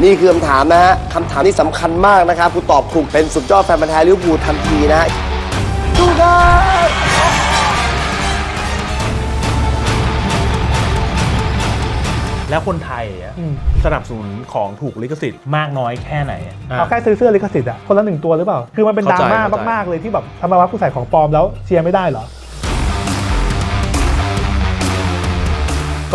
นี่คือคำถามนะฮะคำถามที่สำคัญมากนะครับคุณตอบถูกเป็นสุดยอดแฟนพันธ์แท้ลิเวอร์พูลทันทีนะฮะดูครับแล้วคนไทยอะอืมสนับสนุนของถูกลิขสิทธิ์มากน้อยแค่ไหนอะเอาแค่ซื้อเสื้อลิขสิทธิ์อะคนละหนึ่งตัวหรือเปล่า คือมันเป็นดเข้าราใจม่าเข้าใจ มากๆเลยที่แบบทำไมว่าผู้ใส่ของปลอมแล้วเชียร์ไม่ได้เหรอ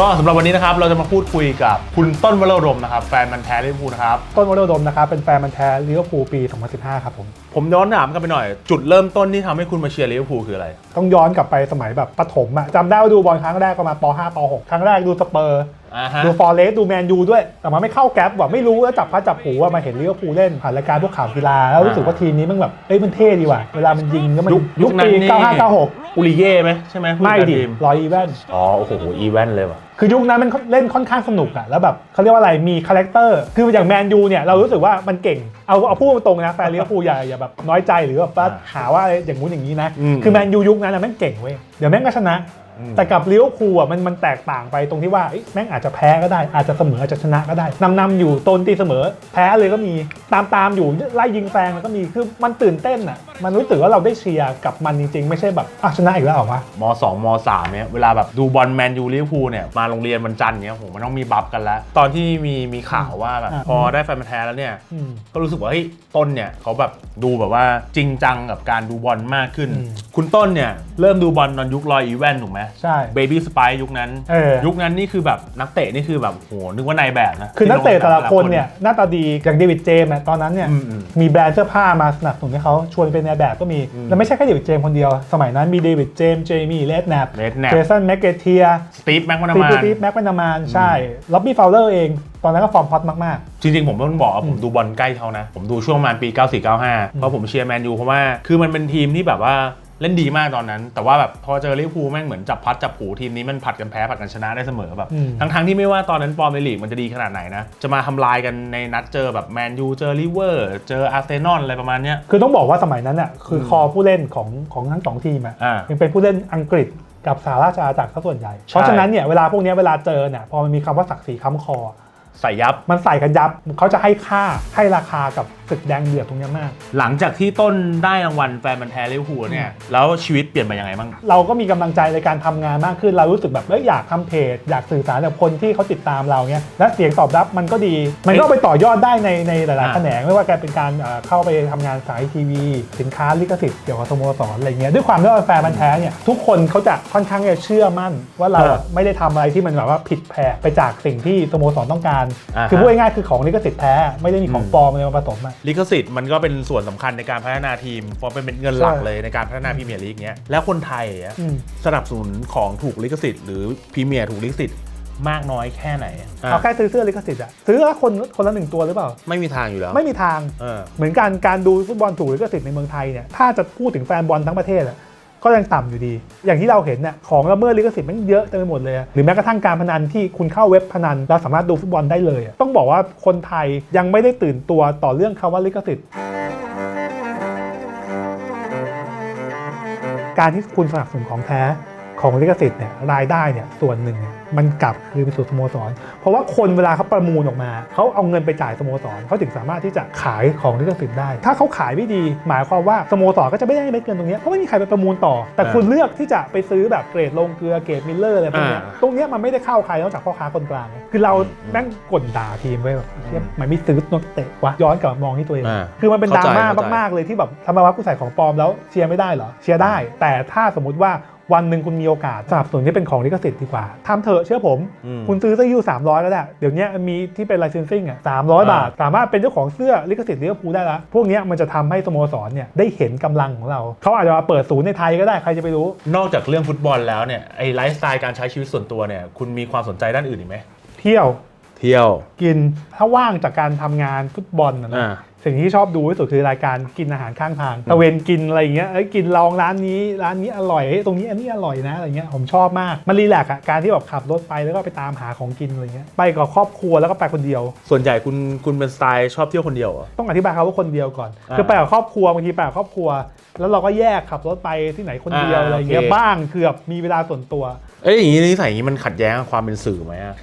ก็สำหรับวันนี้นะครับเราจะมาพูดคุยกับคุณต้นวรรมนะครับแฟนมันธุ์แท้ลิเวอร์พูลนะครับ ต้นวรดมนะครับเป็นแฟนมันธุ์แท้ลิเวอร์พูลปี 2015 ครับผม ผมย้อนถามกันไปหน่อย จุดเริ่มต้นที่ทำให้คุณมาเชียร์ลิเวอร์พูลคืออะไร ต้องย้อนกลับไปสมัยแบบประถมอะจำได้ว่าดูบอลครั้งแรกประมาณป .5 ป .6 ครั้งแรกดูสเปอร์อ่าฮะ ดูฟอร์เรสต์ดูแมนยูด้วย แต่มันไม่เข้าแก๊ปว่ะไม่รู้แล้วจับพัดจับผูว่ามาเห็นลิเวอร์พูลเล่นผ่านรายการพวกข่าวกีฬาแล้วรู้สึกว่าทีมนี้มันแบบเอ้ยมันเท่ดีว่ะเวลามันยิงแล้วมันยุคยุยุคคนั้นปีนี่9596อุริเย่ไหมใช่ไหมผู้ไม่จัดการดิทีมรอยอีแวนอ๋อโอ้โหอีเวนต์เลยว่ะคือยุคนั้นมันเล่นค่อนข้างสนุกอะแล้วแบบเขาเรียกว่าอะไรมีคาแรคเตอร์คืออย่างแมนยูเนี่ยเรารู้สึกว่ามันเก่งเอาเอาพูดตรงๆนะแฟนลิเวอร์พูลอย่าอย่าแบบน้อยใจหรือแบบว่าอ่าหาว่าอะไรอย่างงู้นอย่างนี้นะอืมคือแมนยูยุคนั้นนะแม่งเก่งเว้ยเดี๋ยวแม่งก็ชนะอืม แต่กับลิเวอร์พูลอะมันมันแตกต่างไปตรงที่ว่าเอ้ยแม่งอาจจะแพ้ก็ได้ อาจจะเสมออาจจะชนะก็ได้นำนำอยู่โตนตีเสมอ แพ้เลยก็มีตามตามอยู่ไล่ยิงแซงก็มีคือมันตื่นเต้นอะมันรู้สึกว่าเราได้เชียร์กับมันจริง ๆ ไม่ใช่แบบอะชนะอีกแล้วเหรอวะมสองมสามเนี่ยเวลาแบบดูบอลแมนยูลิเวอร์พูลเนี่ยมาโรงเรียนวันจันทร์เนี่ยโหมันต้องมีบัฟกันแล้ว ตอนที่มีมีข่าวว่าแบบอ่าพอได้แฟนมันธุ์แท้แล้วเนี่ยอืมก็รู้สึกว่าเฮ้ยต้นเนี่ยเขาแบบดูแบบว่าจริงจังกับการดูบอลมากขึ้นอืมคุณต้นเนี่ยเริ่มดูบอลตอนยุครอยอีแวนถูกไหมใช่ เบบี้สไปยุคนั้น เออ ยุคนั้นนี่คือแบบนักเตะนี่คือแบบโหนึกว่านายแบบนะคือนักเตะแต่ละคนเนี่ยหน้าตาดีอย่างเดวิดเจมส์อะตอนนั้นเนี่ยอืมอืมมีแบรนด์เสื้อผ้ามาสนับสนุนให้เขาชวนเป็นนายแบบก็มีอืมแล้วไม่ใช่แค่เดวิดเจมส์คนเดียว สมัยนั้นมีเดวิดเจมส์เจมี่เลดแนป Redknapp เจสันแมกเกเทียสตีฟแม็กมานาตีมานตีแม็กแมนนามานใช่ล็อบบี้ฟาวเลอร์เองตอนนั้นก็ฟอร์มฮอตมากจริงๆ ผมต้องบอกว่าผมดูบอลใกล้เขานะ ผมดูช่วงประมาณปี 94 95 เพราะผมเชียร์แมนยูเพราะว่า คือมันเป็นทีมที่แบบว่า เล่นดีมากตอนนั้น แต่ว่าแบบพอเจอลิเวอร์พูลแม่งเหมือนจับพัดจับผูทีมนี้มันผัดกันแพ้ผัดกันชนะได้เสมอแบบอืมทั้งๆที่ไม่ว่าตอนนั้นฟอร์มในลีกมันจะดีขนาดไหนนะ จะมาทำลายกันในนัดเจอแบบแมนยูเจอลิเวอร์เจออาร์เซนอลอะไรประมาณเนี้ยๆคือต้องบอกว่าสมัยนั้นอะคืออมคอผู้เล่นของของทั้งสองทีมอะอ่ายังเป็นผู้เล่นอังกฤษกับสหราชอาณาจักรซะส่วนใหญ่ เพราะฉะนั้นเนี่ยเวลาพวกเนี้ยเวลาเจอเนี่ยพอมันมีคำว่าศักดิ์ศรีค้ำคอใส่ยับ มันใส่กันยับ เขาจะให้ค่าให้ราคากับ ศึกแดงเดือดตรงเนี้ยมาก หลังจากที่ต้นได้รางวัลแฟนมันธุ์แท้ลิเวอร์พูลเนี่ยแล้วชีวิตเปลี่ยนไปยังไงบ้าง เราก็มีกำลังใจในการทำงานมากขึ้น เรารู้สึกแบบเอ้ยอยากทำเพจ อยากสื่อสารกับคนที่เขาติดตามเราเนี่ยและเสียงตอบรับมันก็ดี มันก็เอาไปต่อยอดได้ในในหลายๆอ่า แขนงไม่ว่าการเป็นการเอ่อเข้าไปทำงานสายทีวี สินค้าลิขสิทธิ์เกี่ยวกับสโมสรอะไรเงี้ยด้วยความที่เราเป็นแฟนมันธุ์แท้เนี่ยทุกคนเขาจะค่อนข้างจะเชื่อมั่น ว่าเราอะไม่ได้ทำอะไรที่มันแบบว่าผิดแผกไปจากสิ่งที่สโมสรต้องการ อ่าฮะ คือพูดง่ายๆคือของลิขสิทธิ์แท้ไม่ได้มีของอืมปลอมอะไรมาผสมอะลิขสิทธิ์มันก็เป็นส่วนสำคัญในการพัฒนาทีมเพราะเป็นเงินหลักใช่เลยในการพัฒนาพรีเมียร์ลีกเนี้ยแล้วคนไทยอะอืมสนับสนุนของถูกลิขสิทธิ์หรือพรีเมียร์ถูกลิขสิทธิ์มากน้อยแค่ไหนอะเอาแค่ซื้อเสื้อลิขสิทธิ์อะซื้อละคนคนละหนึ่งตัวหรือเปล่า ไม่มีทางอยู่แล้ว ไม่มีทางเออเหมือนกันการดูฟุตบอลถูกลิขสิทธิ์ในเมืองไทยเนี่ยถ้าจะพูดถึงแฟนบอลทั้งประเทศอะ ก็ยังต่ำอยู่ดี อย่างที่เราเห็นเนี่ยของละเมิดลิขสิทธิ์มันเยอะเต็มไปหมดเลย หรือแม้กระทั่งการพนันที่คุณเข้าเว็บพนันเราสามารถดูฟุตบอลได้เลย ต้องบอกว่าคนไทยยังไม่ได้ตื่นตัวต่อเรื่องคำว่าลิขสิทธิ์การที่คุณสนับสนุนของแท้ ของลิขสิทธิ์เนี่ยรายได้เนี่ยส่วนหนึ่งเนี่ยมันกลับคืนไปสู่สโมสร เพราะว่าคนเวลาเขาประมูลออกมา เขาเอาเงินไปจ่ายสโมสรเขาถึงสามารถที่จะขายของลิขสิทธิ์ได้ ถ้าเขาขายไม่ดี หมายความว่าสโมสรก็จะไม่ได้เม็ดเงินตรงเนี้ยเพราะไม่มีใครไปประมูลต่อ แต่คุณเลือกที่จะไปซื้อแบบเกรดลงเกลือเกรดมิลเลอร์อะไรพวกเนี้ยอ่าตรงเนี้ยมันไม่ได้เข้าใครนอกจากพ่อค้าคนกลางไงคือเราแม่งกดด่าทีมไว้แบบเหี้ยมันไม่ซื้อนักเตะวะย้อนกลับมามองที่ตัวเองอ่าคือมันเป็นดราม่าเข้าใจมากๆเลยที่แบบทำไมว่ากูใส่ของปลอมแล้วเชียร์ไม่ได้เหรอเชียร์ได้ แต่ถ้าสมมติว่า วันหนึ่งคุณมีโอกาสสนับสนุนที่เป็นของลิขสิทธิ์ดีกว่าทำเถอะเชื่อผม อืม คุณซื้อเสื้อยู300ก็ได้ เดี๋ยวนี้มีที่เป็น licensing อะ300บาท สามารถเป็นเจ้าของเสื้อลิขสิทธิ์ลิเวอร์พูลได้ละ พวกเนี้ยมันจะทำให้สโมสรเนี่ยได้เห็นกำลังของเรา เขาอาจจะมาเปิดศูนย์ในไทยก็ได้ใครจะไปรู้ นอกจากเรื่องฟุตบอลแล้วเนี่ยไอ้ไลฟ์สไตล์การใช้ชีวิตส่วนตัวเนี่ยคุณมีความสนใจด้านอื่นอีกไหม เที่ยวเที่ยว กินถ้าว่างจากการทำงานฟุตบอลนะนะอ่า สิ่งที่ชอบดูที่สุดคือรายการกินอาหารข้างทางตะเวนกินอะไรอย่างเงี้ยเอ้ยกินลองร้านนี้ร้านนี้อร่อยเอ้ยตรงนี้อันนี้อร่อยนะอะไรเงี้ยผมชอบมากมันรีแลกซ์อะการที่แบบขับรถไปแล้วก็ไปตามหาของกินอะไรเงี้ยไปกับครอบครัวแล้วก็ไปคนเดียว ส่วนใหญ่คุณคุณเป็นสไตล์ชอบเที่ยวคนเดียวเหรอ ต้องอธิบายเขาว่าคนเดียวก่อน อ่าคือไปกับครอบครัวบางทีไปกับครอบครัว แล้วเราก็แยกขับรถไปที่ไหนคนเดียวอ่าอะไรเงี้ยโอเค บ้างคือแบบมีเวลาส่วนตัว เอ้ยอย่างนี้นิสัยอย่างนี้มันขัดแย้งกับความเป็นสื่อไหมอะ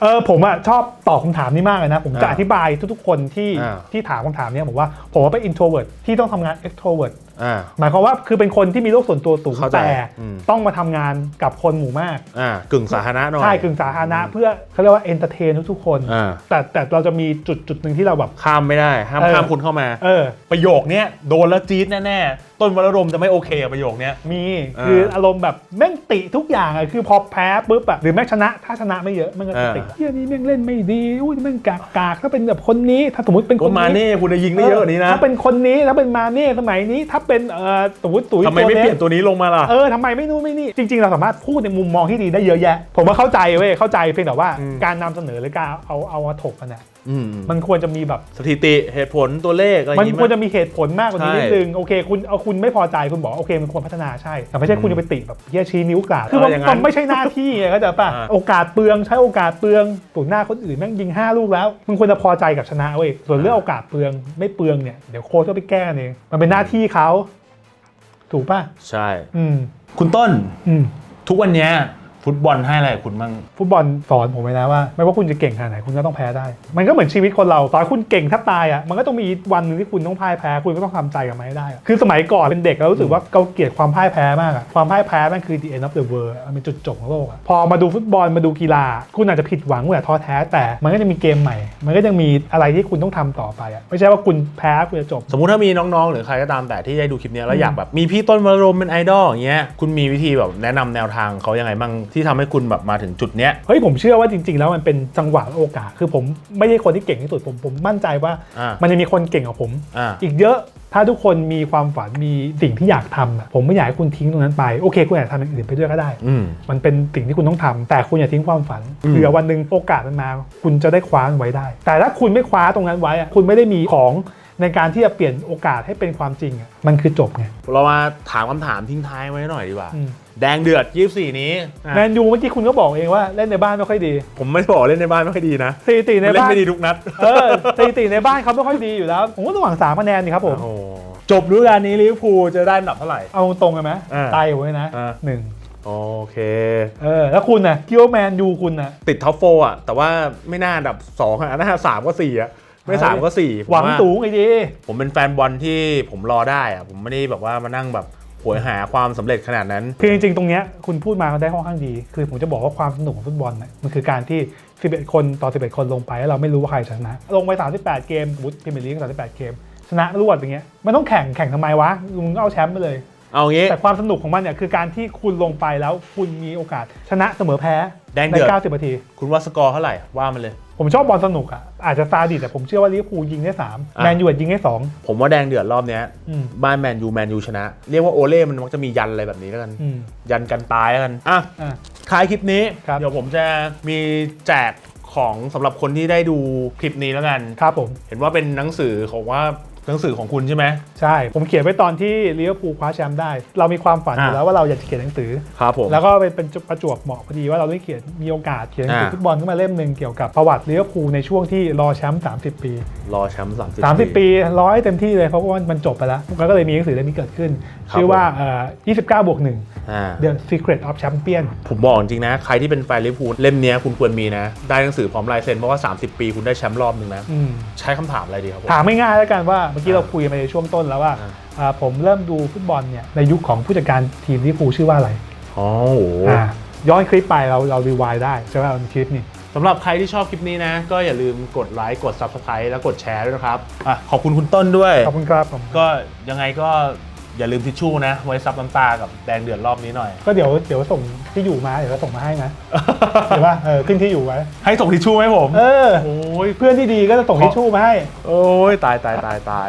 เออผมอะชอบตอบคำถามนี้มากเลยนะ ผมจะอ่าอธิบายทุกๆคนที่อ่า ที่ถามคำถามเนี้ยบอกว่าผมว่าเป็น introvert ที่ต้องทำงาน extrovert อ่า หมายความว่าคือเป็นคนที่มีโลกส่วนตัวสูงเข้าใจแต่อืม ต้องมาทำงานกับคนหมู่มาก อ่ากึ่งสาธารณะหน่อย ใช่กึ่งสาธารณะเพื่อเขาเรียกว่า entertain ทุกๆคน อ่า แต่แต่เราจะมีจุดจุดหนึ่งที่เราแบบ ข้ามไม่ได้ ห้ามเออ ข้ามคุณเข้ามา เออ ประโยคเนี้ยโดนแล้วจี๊ดแน่ๆ ต้นวรรมจะไม่โอเคกับประโยคเนี้ย มีอ่าคืออารมณ์แบบแม่งติทุกอย่างอะคือพอแพ้ปุ๊บอะหรือแม่งชนะถ้าชนะไม่เยอะมันก็จะติเฮียนี่แม่งเล่นไม่ดีอุ้ยแม่งกากกากถ้าเป็นแบบคนนี้ถ้าสมมติเป็นคก็นมานี้เน่คุณจะยิงได้เยอะกว่านี้นะ ถ้าเป็นคนนี้ถ้าเป็นมาเน่สมัยนี้ถ้าเป็นเอ่อสมมติตุ๋ยทำไมไม่เปลี่ยนตัวนี้ลงมาล่ะเออทำไมไม่นู่นไม่นี่จริง ๆ เราสามารถพูดในมุมมองที่ดีได้เยอะแยะ ผมว่าเข้าใจเว้ยเข้าใจเพียงแต่ว่าอืมการนำเสนอหรือการเอาเอามาถกกันเนี่ยอื มมันควรจะมีแบบสถิติเหตุผลตัวเลขอะไรอมันย่างงี้ ควรมั้ยจะมีเหตุผลมากกว่านี้ใช่นิดนึงโอเค คุณเอาคุณไม่พอใจคุณบอกว่าโอเคมันควรพัฒนาใช่ แต่ไม่ใช่คุณจะไปติแบบเฮียชี้นิ้วกลาดคือมันเอออย่างนั้นมันไม่ใช่หน้าที่ไงเข้าใจป่ะอ่า โอกาสเปลืองใช้โอกาสเปลืองตุ่นหน้าคนอื่นแม่งยิง 5 ลูกแล้วมึงควรจะพอใจกับชนะเว้ยส่วนเรื่องโอกาสเปลืองไม่เปลืองเนี่ยเดี๋ยวโค้ชก็ไปแก้เองมันเป็นหน้าที่เขาถูกป่ะใช่ อืมคุณต้นอืมทุกวันเนี้ย ฟุตบอลให้อะไรกับคุณบ้างฟุตบอลสอนผมไว้นะว่า ไม่ว่าคุณจะเก่งขนาดไหนคุณก็ต้องแพ้ได้ มันก็เหมือนชีวิตคนเราตอนคุณเก่งแทบตายอะมันก็ต้องมีวันหนึ่งที่คุณต้องพ่ายแพ้คุณก็ต้องทำใจกับมันให้ได้อะคือสมัยก่อนเป็นเด็กเรารู้สึกว่าเราเกลียดความพ่ายแพ้มากอะความพ่ายแพ้มันคือ the end of the world อะมันเป็นจุดจบของโลกอะพอมาดูฟุตบอลมาดูกีฬา คุณอาจจะผิดหวังคุณอาจจะท้อแท้แต่ มันก็จะมีเกมใหม่ มันก็ยังมีอะไรที่คุณต้องทำต่อไปอะไม่ใช่ว่าคุณแพ้คุณจะจบ สมมุติถ้ามีน้องๆ หรือใครก็ตามแต่ที่ได้ดูคลิปเนี้ยแล้วอยากแบบมีพี่ต้นวรมเป็นไอดอลอย่างเงี้ยคุณมีวิธีแบบแนะนำแนวทางเขายังไงบ้างที่ทำให้คุณแบบมาถึงจุดเนี้ยเฮ้ยผมเชื่อว่าจริง ๆ แล้วมันเป็นจังหวะและโอกาส คือผมไม่ใช่คนที่เก่งที่สุดผมผมมั่นใจว่าอ่ามันจะมีคนเก่งกว่าผมอ่าอีกเยอะถ้าทุกคนมีความฝันมีสิ่งที่อยากทำอะผมไม่อยากให้คุณทิ้งตรงนั้นไปโอเค คุณอยากทำอย่างอื่นไปด้วยก็ได้อืมมันเป็นสิ่งที่คุณต้องทำแต่คุณอย่าทิ้งความฝันอืมเผื่อวันหนึ่งโอกาสมันมา คุณจะได้คว้ามันไว้ได้ แต่ถ้าคุณไม่คว้าตรงนั้นไว้อะคุณไม่ได้มีของในการที่จะเปลี่ยนโอกาสให้เป็นความจริงอะมันคือจบไงเรามาถามคำถามทิ้งท้ายไว้หน่อยดีกว่าอืม แดงเดือด 24 นี้อะแมนยูเมื่อกี้คุณก็บอกเองว่าเล่นในบ้านไม่ค่อยดีผมไม่ได้บอกเล่นในบ้านไม่ค่อยดีนะสถิติในเล่นบ้านไม่ดีทุกนัด เออสถิติในบ้านเขาไม่ค่อยดีอยู่แล้ว ผมก็ต้องหวังสามคะแนนนี่ครับผม โอ้โหจบฤดูกาลนี้ลิเวอร์พูลจะได้อันดับเท่าไหร่ เอาตรงกันไหมอ่าตายอยู่ไว้นะอ่า หนึ่งโอเค เออแล้วคุณน่ะคิดว่าแมนยูคุณน่ะติดท็อปโฟอะ แต่ว่าไม่น่าอันดับ2อะน่าสามก็4อะ ไม่สามก็4ผมหวังว่าสูงไอ้ดีผมเป็นแฟนบอลที่ผมรอได้อะ ผมไม่ได้แบบว่ามานั่งแบบ หวยหาความสำเร็จขนาดนั้น คือจริง ๆ ตรงเนี้ยคุณพูดมาได้ค่อนข้างดี คือผมจะบอกว่าความสนุกของฟุตบอลเนี่ยมันคือการที่ 11 คนต่อ 11 คนลงไปแล้วเราไม่รู้ว่าใครชนะ ลงไป 38 เกมสมมติพรีเมียร์ลีก38 เกม ชนะรวดอย่างเงี้ยมันต้องแข่งแข่งทำไมวะมึงก็เอาแชมป์ไปเลย เอางี้ แต่ความสนุกของมันเนี่ยคือการที่คุณลงไปแล้วคุณมีโอกาสชนะเสมอแพ้แดงในเดือด 90นาที คุณว่าสกอร์เท่าไหร่ว่ามันเลย ผมชอบบอลสนุกอะอาจจะซาดิสแต่ผมเชื่อว่าลิเวอร์พูลยิงได้สามอะ แมนยูยิงได้สองผมว่าแดงเดือดรอบเนี้ยอืมบ้านแมนยูแมนยูชนะ เรียกว่าโอเล่มันมักจะมียันอะไรแบบนี้แล้วกัน อืมยันกันตายแล้วกันอะ อะ ท้ายคลิปนี้ ครับ เดี๋ยวผมจะมีแจกของสำหรับคนที่ได้ดูคลิปนี้แล้วกัน ครับผม เห็นว่าเป็นหนังสือของว่า หนังสือของคุณใช่ไหม ใช่ ผมเขียนไว้ตอนที่ลิเวอร์พูลคว้าแชมป์ได้ เรามีความฝันอยู่อะแล้วว่าเราอยากจะเขียนหนังสือ ครับผม แล้วก็เป็นเป็นประจวบเหมาะพอดีว่าเราได้เขียนมีโอกาสเขียนหนังสืออะฟุตบอลขึ้นมาเล่มหนึ่งเกี่ยวกับประวัติลิเวอร์พูลในช่วงที่รอแชมป์30 ปี รอแชมป์สามสิบ30 ปีร้อยเต็มที่เลยเพราะว่ามันจบไปแล้วแล้วก็เลยมีหนังสือเล่มนี้เกิดขึ้นครับชื่อว่าเอ่อ29บวก1อ่า The Secret of Champion ผมบอกจริงนะ ใครที่เป็นแฟนลิเวอร์พูลเล่มเนี้ยคุณควรมีนะ ได้หนังสือพร้อมลายเซ็นเพราะว่า 30 ปีคุณได้แชมป์รอบหนึ่งนะอืมใช้คำถามอะไรดีครับผมถามไม่ง่ายๆแล้วกันว่าเมื่อกี้อ่าเราคุยกันไปในช่วงต้นแล้วว่าอ่าอ่าผมเริ่มดูฟุตบอลเนี่ยในยุคของผู้จัดการทีมลิเวอร์พูลชื่อว่าอะไรอ๋อโหอ่าย้อนคลิปไปเราเรารีวายได้ใช่ไหมมันคลิปนี่สำหรับใครที่ชอบคลิปนี้นะ ก็อย่าลืมกดไลค์กด Subscribe แล้วกดแชร์ด้วยนะครับอะขอบคุณคุณต้นด้วย ขอบคุณครับผมก็ยังไงก็ อย่าลืมทิชชู่นะ ไว้ซับน้ำตากับแดงเดือดรอบนี้หน่อย ก็เดี๋ยวเดี๋ยวส่งที่อยู่มาเดี๋ยวเราส่งมาให้นะเดี๋ยวว่าเออขึ้นที่อยู่ไว้ ให้ส่งทิชชู่ไหมผม เออ โอ้ย เพื่อนที่ดีก็จะส่งทิชชู่มาให้ โอ้ยตายตายตายตาย